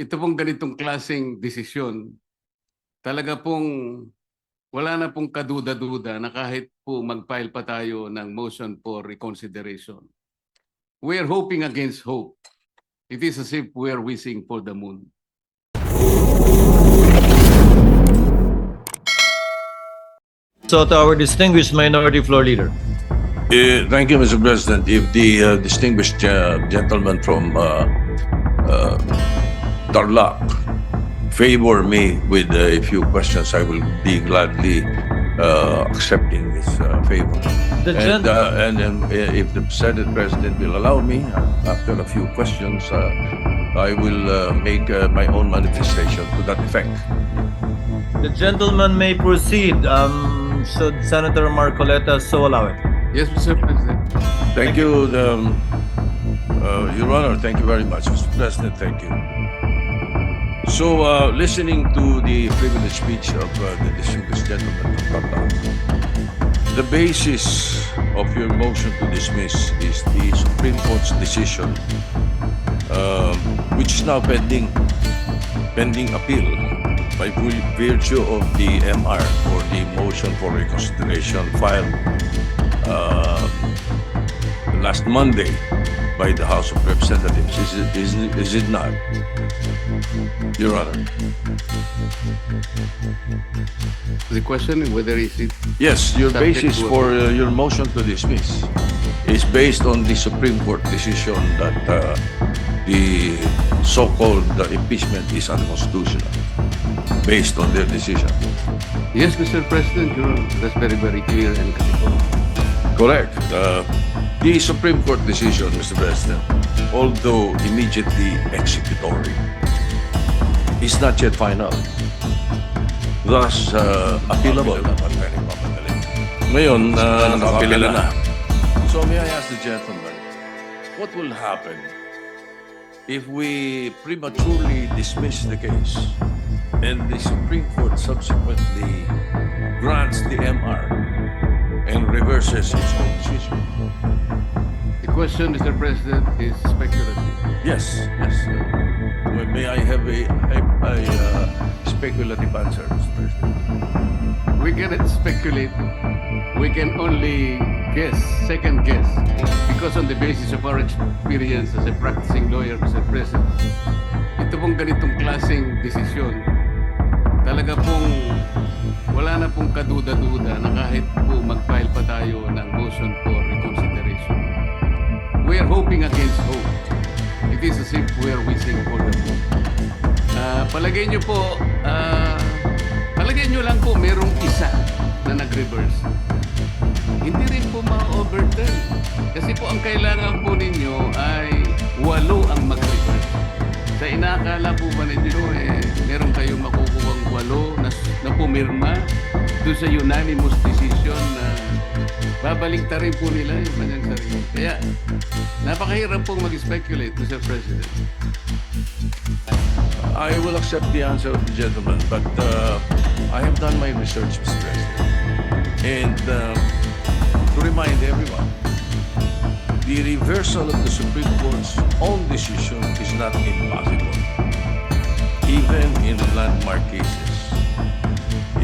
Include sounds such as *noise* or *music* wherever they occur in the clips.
ito pong ganitong klaseng desisyon, talaga pong wala na pong kaduda-duda na kahit po mag-file pa tayo ng motion for reconsideration. We are hoping against hope. It is as if we are wishing for the moon. So to our distinguished minority floor leader. Uh, Thank you, Mr. President. If the uh, distinguished uh, gentleman from uh, uh, Tarlac favor me with a few questions, I will be gladly uh, accepting this uh, favor. The And, uh, and then, uh, if the Senate President will allow me, uh, after a few questions, uh, I will uh, make uh, my own manifestation to that effect. The gentleman may proceed, um, should Senator Marcoleta so allow it. Yes, Mr. President. Thank you, um, uh, Your Honor. Thank you very much, Mr. President. Thank you. So, uh, listening to the privileged speech of uh, the distinguished gentleman from Tata, the basis of your motion to dismiss is the Supreme Court's decision, um, which is now pending, pending appeal by virtue of the MR or the motion for reconsideration filed uh, last Monday by the House of Representatives. Is it, is is it not? Your Honor. The question is whether is it Yes, your Subject basis to- for uh, your motion to dismiss is based on the Supreme Court decision that uh, the so-called uh, impeachment is unconstitutional based on their decision. Yes, Mr. President, Your Honor. That's very, very clear and categorical. Correct. Uh, the Supreme Court decision, Mr. President, although immediately executory, is not yet final. Thus, uh, appealable. Ngayon, uh, nakapila na. So may I ask the gentleman, what will happen if we prematurely dismiss the case and the Supreme Court subsequently grants the MR and reverses its own decision. The question, Mr. President, is speculative. Yes, yes. May- may I have a, a, a uh, speculative answer, Mr. President? We cannot speculate. We can only guess, second guess, because on the basis of our experience as a practicing lawyer, Mr. President, ito pong ganitong klaseng desisyon, talaga pong wala na pong kaduda-duda na kahit po mag-file pa tayo ng motion for reconsideration. We are hoping against hope. It is as if we are wishing for the moon. Ah, palagay nyo po, ah, palagay nyo lang po merong isa na nag-reverse. Hindi rin po ma-overturn. Kasi po ang kailangan po ninyo ay walo ang mag-reverse. Sa inakala po ba ninyo, eh, meron kayong makukuhang walo na, na pumirma doon sa unanimous decision na babalik ta rin po nila yung kanyang sarili. Kaya, napakahirap pong mag-speculate, Mr. President. I will accept the answer of the gentleman, but uh, I have done my research, Mr. President. And uh, to remind everyone, the reversal of the Supreme Court's own decision is not impossible, even in landmark cases.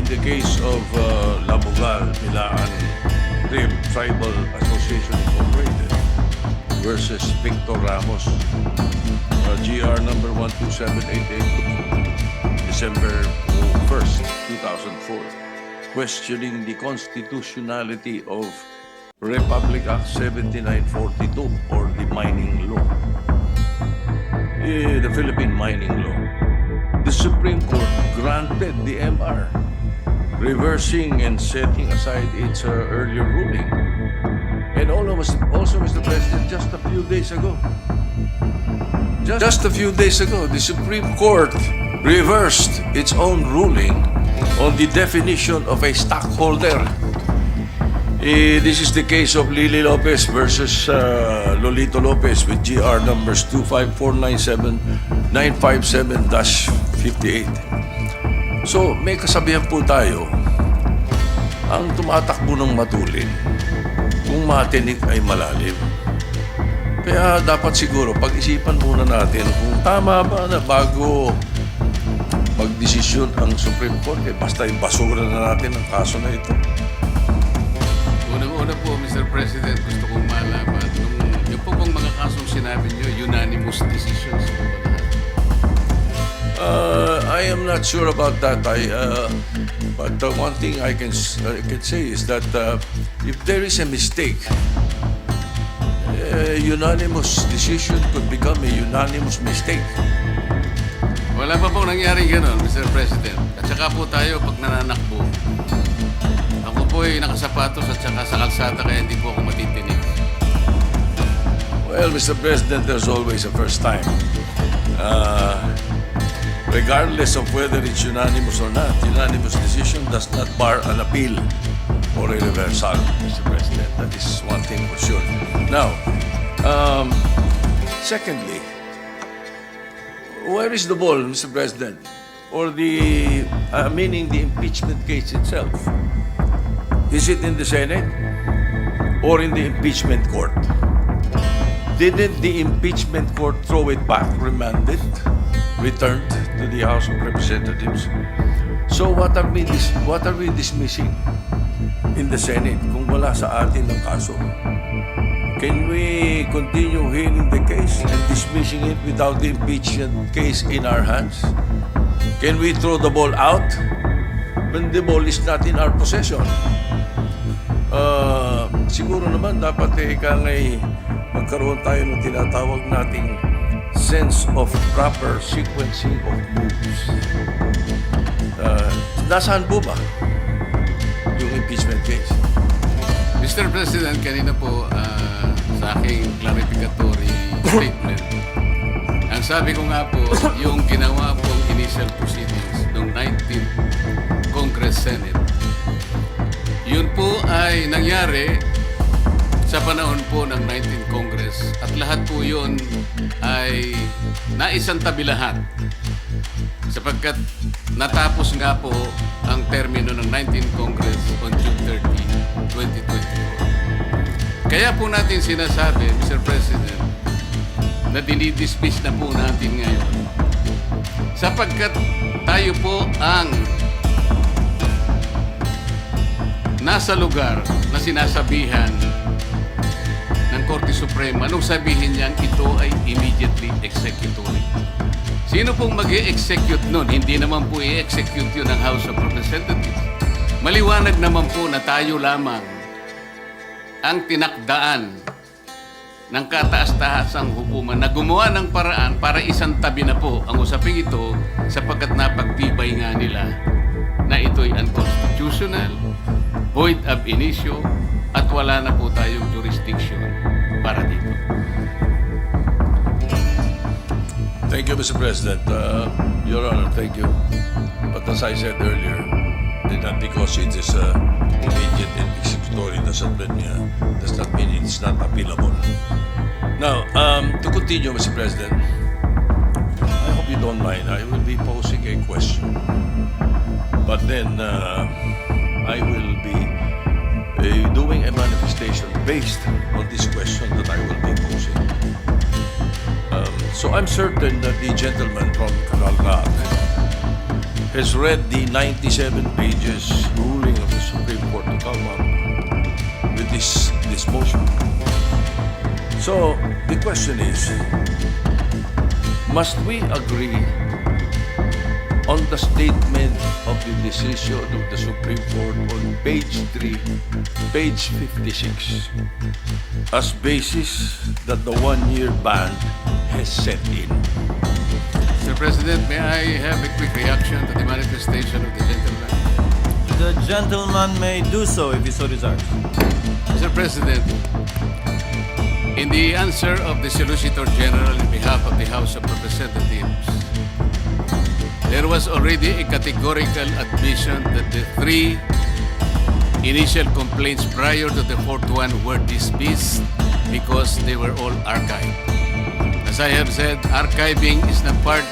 The case of uh, Labugal, Milaan, Trib Tribal Association Incorporated versus Victor Ramos, uh, GR number 12788, December 1st, 2004, questioning the constitutionality of Republic Act 7942 or the mining law, Eh, the Philippine mining law. The Supreme Court granted the MR, reversing and setting aside its uh, earlier ruling. And all of us, also, Mr. President, just a few days ago, just a few days ago, the Supreme Court reversed its own ruling on the definition of a stockholder. Eh, this is the case of Lily Lopez versus uh, Lolito Lopez with GR numbers 25497 957-58. So, may kasabihan po tayo, ang tumatakbo ng matulin, kung matinik ay malalim. Kaya dapat siguro pag-isipan muna natin kung tama ba na bago magdesisyon ang Supreme Court, eh, basta ibasura na natin ang kaso na ito. Unang-una po, Mr. President, gusto kong malaman, nung, yung po bang mga kasong sinabi nyo, unanimous decisions po ba lahat? Uh, am not sure about that. I, uh, but the one thing I can I can say is that uh, if there is a mistake, a unanimous decision could become a unanimous mistake. Wala pa pong nangyaring gano'n, Mr. President. At saka po tayo pag nananakbo. Ako po ay nakasapatos at saka sa kalsada kaya hindi po ako matitinig. Well, Mr. President, there's always a first time. Uh, regardless of whether it's unanimous or not, unanimous decision does not bar an appeal or a reversal, Mr. President. That is one thing for sure. Now, um, secondly, where is the ball, Mr. President? Or the, uh, meaning the impeachment case itself? Is it in the Senate or in the impeachment court? Didn't the impeachment court throw it back, remanded, returned to the House of Representatives? So what are we dis- what are we dismissing in the Senate kung wala sa atin ng kaso? Can we continue hearing the case and dismissing it without the impeachment case in our hands? Can we throw the ball out when the ball is not in our possession? Ah, siguro naman dapat eh ika ngay magkaroon tayo ng tinatawag nating sense of proper sequencing of moves. Ah, nasaan po ba yung impeachment case? Mr. President, kanina po ah, sa aking clarificatory *coughs* statement, ang sabi ko nga po, yung ginawa pong initial proceedings ng 19th Congress Senate, yun po ay nangyari sa panahon po ng 19th Congress at lahat po yun ay naisang tabi lahat sapagkat natapos nga po ang termino ng 19th Congress on June 30, 2024. Kaya po natin sinasabi, Mr. President, na dinidismiss na po natin ngayon sapagkat tayo po ang nasa lugar na sinasabihan Korte Suprema nung sabihin niyang ito ay immediately executory. Sino pong mag execute nun? Hindi naman po i-execute yun ng House of Representatives. Maliwanag naman po na tayo lamang ang tinakdaan ng kataas-tahasang hukuman na gumawa ng paraan para isang tabi na po ang usaping ito sapagkat napagtibay nga nila na ito'y unconstitutional, void ab initio, at wala na po tayong jurisdiction para. Thank you, Mr. President. Uh, Your Honor, thank you. But as I said earlier, that not because it is uh, immediate and executory doesn't mean, uh, does not mean it's not appealable. Now, um, to continue, Mr. President, I hope you don't mind. I will be posing a question. But then uh, I will be uh, doing a manifestation based this question that I will be posing. Um, so I'm certain that the gentleman from Canalgac has read the 97 pages ruling of the Supreme Court to come up with this, this motion. So the question is, must we agree on the statement of the decision of the Supreme Court on page 3, page 56, as basis that the one-year ban has set in. Mr. President, may I have a quick reaction to the manifestation of the gentleman? The gentleman may do so if he so desires. Mr. President, in the answer of the Solicitor General in behalf of the House of Representatives, there was already a categorical admission that the three initial complaints prior to the fourth one were dismissed because they were all archived. As I have said, archiving is not part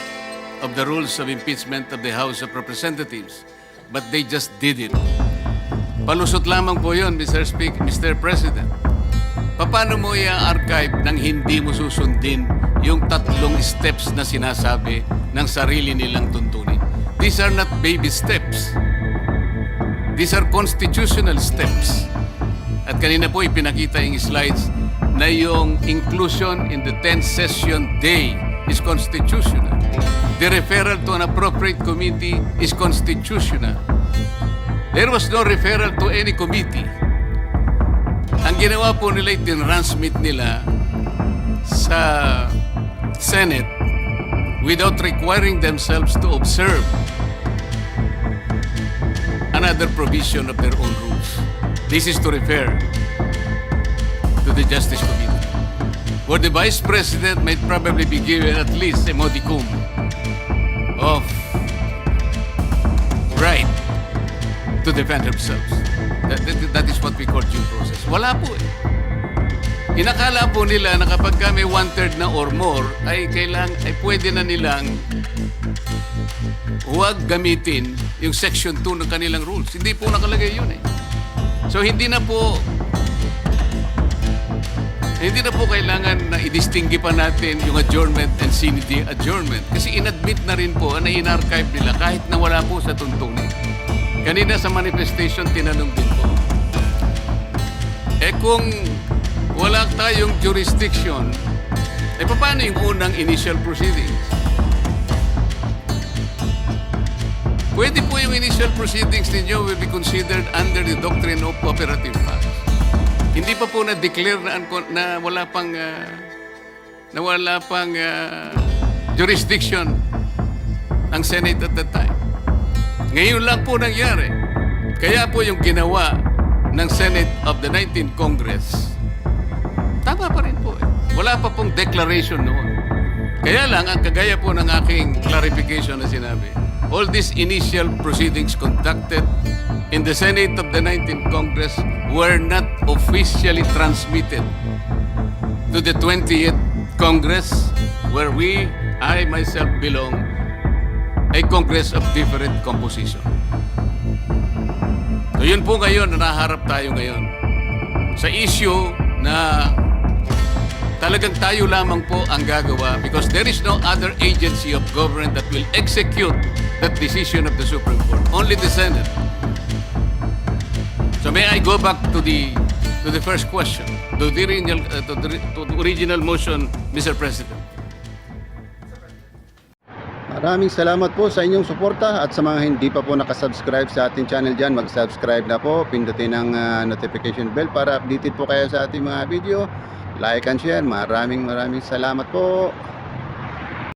of the rules of impeachment of the House of Representatives, but they just did it. Palusot lamang po yun, Mr. Speak, Mr. President. Paano mo i-archive nang hindi mo susundin yung tatlong steps na sinasabi ng sarili nilang tuntunin? These are not baby steps. These are constitutional steps. At kanina po ipinakita yung slides na yung inclusion in the 10th session day is constitutional. The referral to an appropriate committee is constitutional. There was no referral to any committee. Ang ginawa po nila, tinransmit nila sa Senate without requiring themselves to observe another provision of their own rules. This is to refer to the Justice Committee, where the Vice President might probably be given at least a modicum of right to defend themselves. That, that- that is what we call due process. Wala po eh. Inakala po nila na kapag kami one-third na or more, ay kailang, ay pwede na nilang huwag gamitin yung section 2 ng kanilang rules. Hindi po nakalagay yun eh. So hindi na po hindi na po kailangan na i-distingue pa natin yung adjournment and die adjournment. Kasi inadmit na rin po na in-archive nila kahit na wala po sa tuntunin. Kanina sa manifestation, tinanong din po. Eh kung wala tayong jurisdiction, eh paano yung unang initial proceedings? Pwede po yung initial proceedings ninyo will be considered under the doctrine of cooperative facts. Hindi pa po na-declare na, na wala pang ah, na wala pang ah, jurisdiction ang Senate at that time. Ngayon lang po nangyari. Kaya po yung ginawa ng Senate of the 19th Congress, tama pa rin po eh. Wala pa pong declaration noon. Kaya lang, ang kagaya po ng aking clarification na sinabi, all these initial proceedings conducted in the Senate of the 19th Congress were not officially transmitted to the 20th Congress where we, I myself belong, a Congress of different composition. So yun po ngayon, na naharap tayo ngayon sa issue na talagang tayo lamang po ang gagawa because there is no other agency of government that will execute that decision of the Supreme Court. Only the Senate. So may I go back to the to the first question, to the original, uh, to the, to the original motion, Mr. President. Maraming salamat po sa inyong suporta at sa mga hindi pa po nakasubscribe sa ating channel dyan, mag-subscribe na po. Pindutin ang ah, notification bell para updated po kayo sa ating mga video. Like and share. Maraming maraming salamat po.